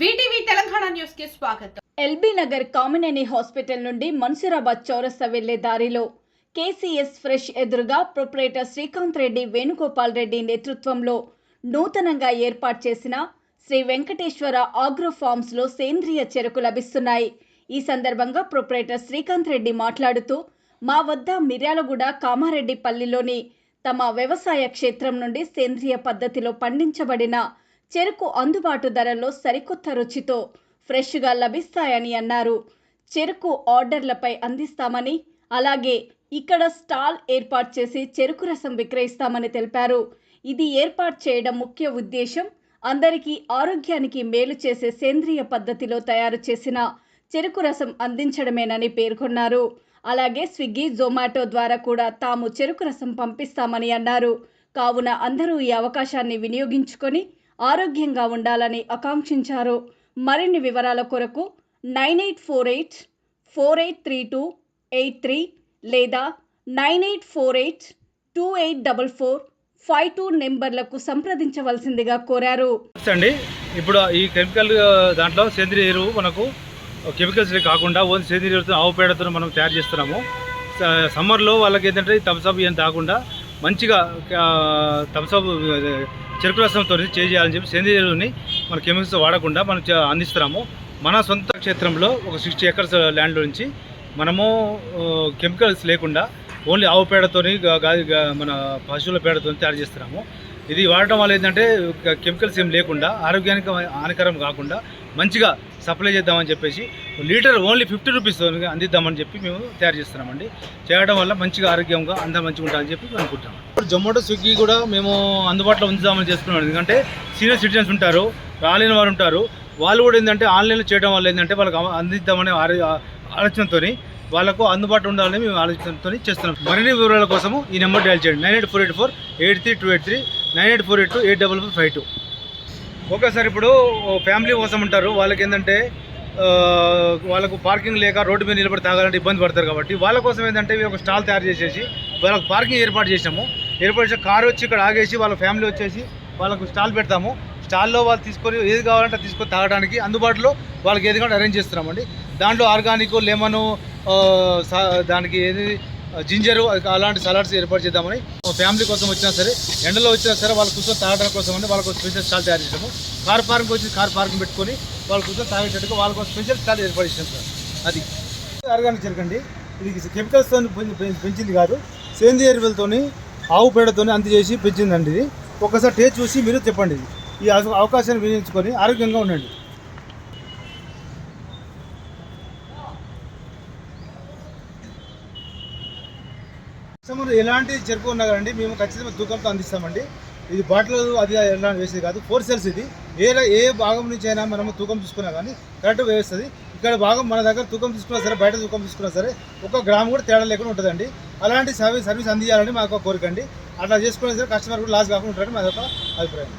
VTV Telangana న్యూస్కి స్వాగతం. LB Nagar Kamineni hospital నుండి మన్సూరాబాద్ చౌరస్తా వెళ్ళే దారిలో కేసీఎస్ ఫ్రెష్ ఎదురుగా ప్రొపరేటర్ శ్రీకాంత్ రెడ్డి వేణుగోపాల్ రెడ్డి నేతృత్వంలో నూతనంగా ఏర్పాటు చేసిన శ్రీ వెంకటేశ్వర ఆగ్రో ఫార్మ్స్లో సేంద్రియ చెరకు లభిస్తున్నాయి. ఈ సందర్భంగా ప్రొపరేటర్ శ్రీకాంత్ రెడ్డి మాట్లాడుతూ మా వద్ద మిర్యాలగూడ కామారెడ్డిపల్లిలోని తమ వ్యవసాయ క్షేత్రం నుండి సేంద్రియ పద్ధతిలో పండించబడిన చెరకు అందుబాటు ధరల్లో సరికొత్త రుచితో ఫ్రెష్గా లభిస్తాయని అన్నారు. చెరుకు ఆర్డర్లపై అందిస్తామని అలాగే ఇక్కడ స్టాల్ ఏర్పాటు చేసి చెరుకు రసం విక్రయిస్తామని తెలిపారు. ఇది ఏర్పాటు చేయడం ముఖ్య ఉద్దేశం అందరికీ ఆరోగ్యానికి మేలు చేసే సేంద్రియ పద్ధతిలో తయారు చేసిన చెరుకు రసం అందించడమేనని పేర్కొన్నారు. అలాగే స్విగ్గీ జొమాటో ద్వారా కూడా తాము చెరుకు రసం పంపిస్తామని అన్నారు. కావున అందరూ ఈ అవకాశాన్ని వినియోగించుకొని ఆరోగ్యంగా ఉండాలని ఆకాంక్షించారు. మరిన్ని వివరాల కొరకు nine eight four eight four eight three two eight three లేదా nine eight four eight two eight double four five two నెంబర్లకు సంప్రదించవలసిందిగా కోరారు. అండి. ఇప్పుడు ఈ కెమికల్ దాంట్లో సేంద్రియ ఎరువు మనకు కెమికల్స్ కాకుండా ఓన్లీ సేంద్రియ ఎరువుతో ఆవు పేడతో మనం తయారు చేస్తున్నాము. సమ్మర్లో వాళ్ళకి ఏంటంటే థమ్స్అప్ ఏం తాగకుండా మంచిగా థమ్స్అప్ చెరుకు రసంతో చేయాలని చెప్పి సేంద్రియ ఎరువుని మన కెమికల్స్ వాడకుండా మనం అందిస్తున్నాము. మన సొంత క్షేత్రంలో ఒక సిక్స్టీ ఎకర్స్ ల్యాండ్ నుంచి మనము కెమికల్స్ లేకుండా ఓన్లీ ఆవు పేడతోని మన పశువుల పేడతో తయారు చేస్తున్నాము. ఇది వాడటం వల్ల ఏంటంటే కెమికల్స్ ఏం లేకుండా ఆరోగ్యానికి హానికరం కాకుండా మంచిగా సప్లై చేద్దామని చెప్పేసి లీటర్ ఓన్లీ ఫిఫ్టీ రూపీస్ అందిద్దామని చెప్పి మేము తయారు చేస్తున్నామండి. చేయడం వల్ల మంచిగా ఆరోగ్యంగా అందరూ మంచిగా ఉంటామని చెప్పి మేము అనుకుంటున్నాం. ఇప్పుడు జొమాటో స్విగ్గీ కూడా మేము అందుబాటులో ఉంచుదామని చేస్తున్నాం ఎందుకంటే సీనియర్ సిటిజన్స్ ఉంటారు రాలేని వారు ఉంటారు. వాళ్ళు కూడా ఏంటంటే ఆన్లైన్లో చేయడం వల్ల ఏంటంటే వాళ్ళకి అందిద్దామనే ఆలోచనతో వాళ్ళకు అందుబాటులో ఉండాలని మేము ఆలోచనతో చేస్తున్నాం. మరిన్ని వివరాల కోసము ఈ నెంబర్ డయల్ చేయండి. Nine eight four eight four eight three two eight three nine eight four eight two eight double four five two. Okay sir ఇప్పుడు ఫ్యామిలీ కోసం ఉంటారు. వాళ్ళకి ఏంటంటే వాళ్ళకు పార్కింగ్ లేక రోడ్డు మీద నిలబడి తాగాలంటే ఇబ్బంది పడతారు కాబట్టి వాళ్ళ కోసం ఏంటంటే ఒక స్టాల్ తయారు చేసేసి వాళ్ళకి పార్కింగ్ ఏర్పాటు చేసాము ఏర్పాటు చేసి కారు వచ్చి ఇక్కడ ఆగేసి వాళ్ళ ఫ్యామిలీ వచ్చేసి వాళ్ళకు స్టాల్ పెడతాము. స్టాల్లో వాళ్ళు తీసుకొని ఏది కావాలంటే తీసుకొని తాగడానికి అందుబాటులో వాళ్ళకి ఏది కావాలంటే అరేంజ్ చేస్తున్నామండి. దాంట్లో ఆర్గానిక్ లెమను దానికి ఏది జింజరు అలాంటి సలాడ్స్ ఏర్పాటు చేద్దామని. ఫ్యామిలీ కోసం వచ్చినా సరే ఎండలో వచ్చినా సరే వాళ్ళ కూర్చొని తాగడం కోసం అని వాళ్ళకు స్పెషల్ స్టాల్ తయారు చేసాము కార్ పార్కింగ్ వచ్చి కార్ పార్కింగ్ పెట్టుకొని వాళ్ళ కూర్చొని తాగేటట్టుగా వాళ్ళకు స్పెషల్ స్టాల్ ఏర్పాటు చేసాం సార్. అది ఆర్గానిక్ చెరకండి ఇది కెమికల్స్తో పెంచింది కాదు సేంద్రియ ఎరువులతో ఆవు పేడతో అందజేసి పెంచిందండి ఇది. ఒకసారి టేస్ట్ చూసి మీరు చెప్పండి ఇది. ఈ అవకాశాన్ని వినియోగించుకొని ఆరోగ్యంగా ఉండండి. ఎలాంటి చెరుకు ఉన్నా కదండి మేము ఖచ్చితంగా తూకంతో అందిస్తామండి. ఇది బాటిల్ అది ఎలా వేసేది కాదు. ఫోర్ సెల్స్ ఇది. ఏ ఏ భాగం నుంచి అయినా మనము తూకం తీసుకున్నా కానీ కరెక్ట్గా వేస్తుంది. ఇక్కడ భాగం మన దగ్గర తూకం తీసుకున్నా సరే బయట తూకం తీసుకున్నా సరే ఒక గ్రామ్ కూడా తేడా లేకుండా ఉంటుందండి. అలాంటి సర్వీస్ సర్వీస్ అందించాలని మాకు కోరిక అండి. అట్లా చేసుకున్నా సరే కస్టమర్ కూడా లాస్ కాకుండా ఉంటారని మా యొక్క అభిప్రాయం.